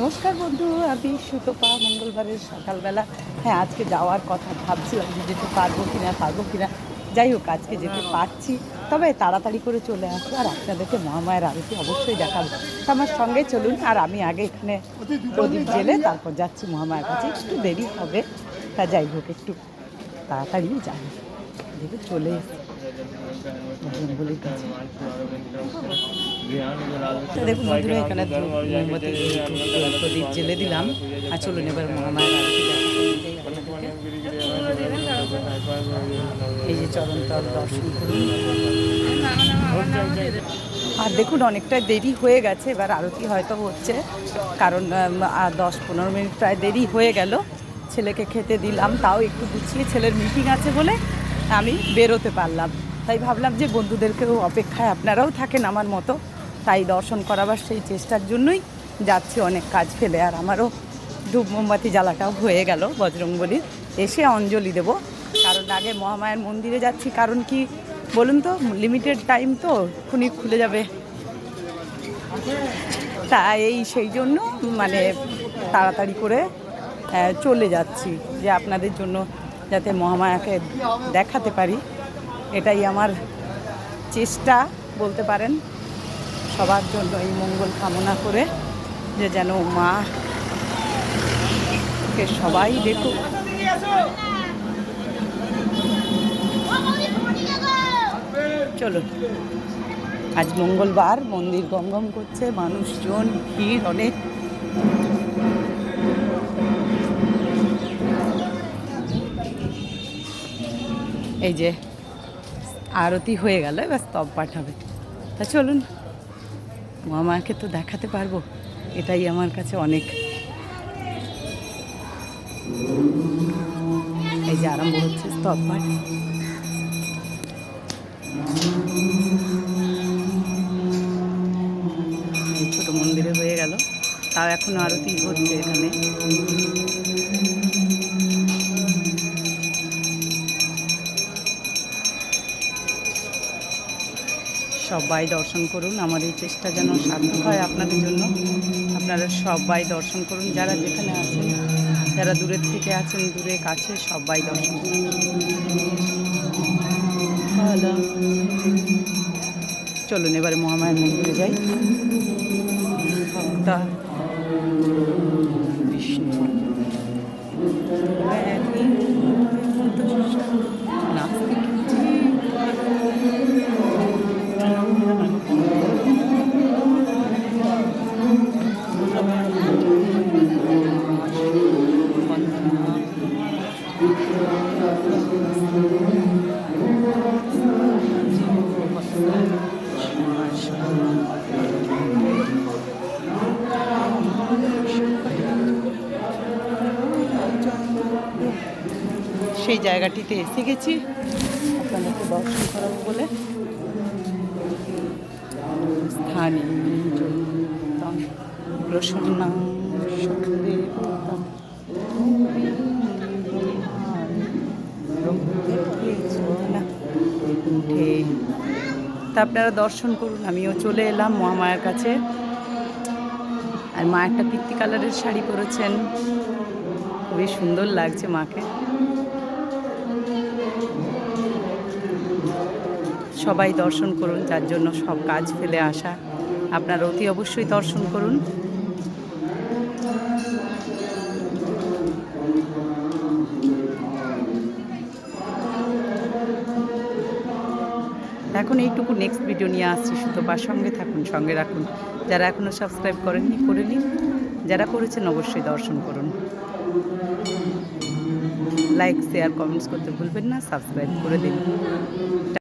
নমস্কার বন্ধু আমি সুতপা। মঙ্গলবারের সকালবেলা। হ্যাঁ আজকে যাওয়ার কথা ভাবছিলাম যে যেতে পারব কিনা পারব কি না যাই হোক আজকে যেতে পারছি। তবে তাড়াতাড়ি করে চলে আসব আর আপনাদেরকে মহামায়ের আরতি অবশ্যই দেখাবো। তো আমার সঙ্গে চলুন আর আমি আগে এখানে প্রদীপ জেলে তারপর যাচ্ছি মহামায়ের কাছে। একটু দেরি হবে তা যাই হোক একটু তাড়াতাড়ি যাব দেখে চলে এসেছি। কাছে। দেখুন এখানে মোমবাতি প্রদীপ জেলে দিলাম আর চলুন এবার মহামায়ের। এই যে দর্শন করুন। আর দেখুন অনেকটা দেরি হয়ে গেছে, এবার আরতি হয়তো হচ্ছে। কারণ দশ পনেরো মিনিট প্রায় দেরি হয়ে গেল। ছেলেকে খেতে দিলাম, তাও একটু গুছিয়ে ছেলের মিটিং আছে বলে আমি বেরোতে পারলাম। তাই ভাবলাম যে বন্ধুদেরকেও অপেক্ষায় আপনারাও থাকেন আমার মতো। তাই দর্শন করাবার সেই চেষ্টার জন্যই যাচ্ছি, অনেক কাজ ফেলে। আর আমারও ধূপ মোমবাতি জ্বালাটাও হয়ে গেল বজরংবলির। এসে অঞ্জলি দেব। কারণ আগে মহামায়ের মন্দিরে যাচ্ছি, কারণ কি বলুন তো লিমিটেড টাইম তো, খুনি খুলে যাবে। তা এই সেই জন্য মানে তাড়াতাড়ি করে চলে যাচ্ছি, যে আপনাদের জন্য যাতে মহামায়াকে দেখাতে পারি। এটাই আমার চেষ্টা, বলতে পারেন। সবার জন্য এই মঙ্গল কামনা করে যে যেন মা কে সবাই দেখুক। চলুন আজ মঙ্গলবার মন্দির গমগম করছে, মানুষজন, ভিড় অনেক। এই যে আরতি হয়ে গেল, এবার স্তব পাঠাবে। তা চলুন। মামাকে তো দেখাতে পারব। এটাই আমার কাছে অনেক। এই যে আরম্ভ হচ্ছে স্তব পাঠ। ছোট মন্দিরে হয়ে গেল। তাও এখনও আরতি হচ্ছে এখানে। সবাই দর্শন করুন। আমার এই চেষ্টা যেন সার্থক হয় আপনাদের জন্য। আপনারা সবাই দর্শন করুন। যারা যেখানে আছেন, যারা দূরের থেকে আছেন, দূরে কাছে সবাই দর্শন করুন। চলুন এবারে মহামায়ের মন্দিরে যাই। ভক্তা। বিষ্ণু। নাস্তিক। সেই জায়গাটিতে এসে গেছি। আপনাদেরকে দর্শন করাবো বলে। উঠে তা আপনারা দর্শন করুন, আমিও চলে এলাম মহামায়ার কাছে। আর মা একটা পিত্তি কালারের শাড়ি পরেছেন। খুবই সুন্দর লাগছে মাকে। সবাই দর্শন করুন, যার জন্য সব কাজ ফেলে আসা। আপনারা অতি অবশ্যই দর্শন করুন। এখন এইটুকু নেক্সট ভিডিও নিয়ে আসছি সুতোপার সঙ্গে থাকুন, সঙ্গে রাখুন। যারা এখনও সাবস্ক্রাইব করেননি, করে নিন। যারা করেছেন, অবশ্যই দর্শন করুন। লাইক শেয়ার কমেন্টস করতে ভুলবেন না সাবস্ক্রাইব করে দিন।